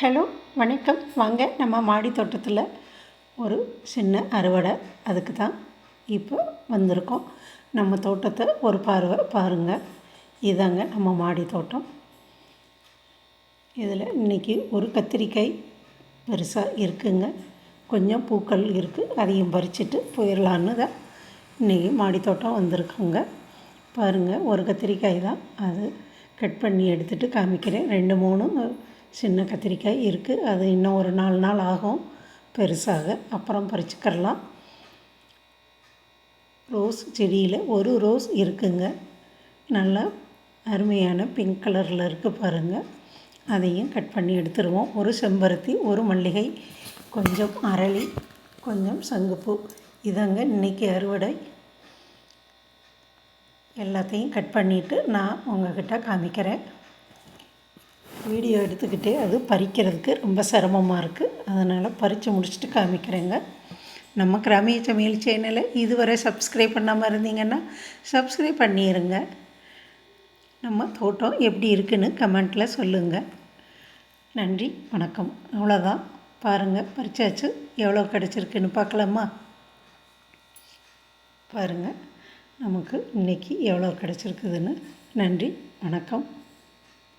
Hello வணக்கம். வாங்க நம்ம மாடி தோட்டத்தில் ஒரு சின்ன அறுவடை. அதுக்கு தான் இப்போ வந்திருக்கோம். நம்ம தோட்டத்தை ஒரு பார்வை பாருங்கள் இதாங்க நம்ம மாடி தோட்டம். இதில் இன்றைக்கி ஒரு கத்திரிக்காய் பெருசாக இருக்குங்க. கொஞ்சம் பூக்கள் இருக்குது அதையும் பறிச்சுட்டு போயிடலான்னு தான் இன்றைக்கி மாடி தோட்டம் வந்திருக்குங்க. பாருங்கள் ஒரு கத்திரிக்காய் தான். அது கட் பண்ணி எடுத்துகிட்டு காமிக்கிறேன். ரெண்டு மூணு சின்ன கத்திரிக்காய் இருக்குது அது இன்னும் ஒரு நாலு நாள் ஆகும். பெருசாக. அப்புறம் பறிச்சுக்கரலாம். ரோஸ் செடியில் ஒரு ரோஸ் இருக்குங்க. நல்லா அருமையான பிங்க் கலரில் இருக்குது பாருங்கள் அதையும் கட் பண்ணி எடுத்துருவோம். ஒரு செம்பருத்தி ஒரு மல்லிகை கொஞ்சம் அரளி கொஞ்சம் சங்குப்பூ. இதாங்க இன்றைக்கி அறுவடை. எல்லாத்தையும் கட் பண்ணிவிட்டு நான் உங்கள்கிட்ட காமிக்கிறேன். வீடியோ எடுத்துக்கிட்டே அது பறிக்கிறதுக்கு ரொம்ப சிரமமாக இருக்குது அதனால் பறித்து முடிச்சுட்டு காமிக்கிறேங்க. நம்ம கிராமிய சமையல் சேனலை இதுவரை சப்ஸ்கிரைப் பண்ணாமல் இருந்தீங்கன்னா சப்ஸ்கிரைப் பண்ணிடுங்க நம்ம தோட்டம் எப்படி இருக்குன்னு கமெண்ட்டில் சொல்லுங்கள் நன்றி வணக்கம். அவ்வளோதான் பாருங்கள் பறிச்சாச்சு. எவ்வளோ கிடச்சிருக்குன்னு பார்க்கலாமா? பாருங்கள் நமக்கு இன்றைக்கி எவ்வளோ கிடச்சிருக்குதுன்னு. நன்றி வணக்கம்.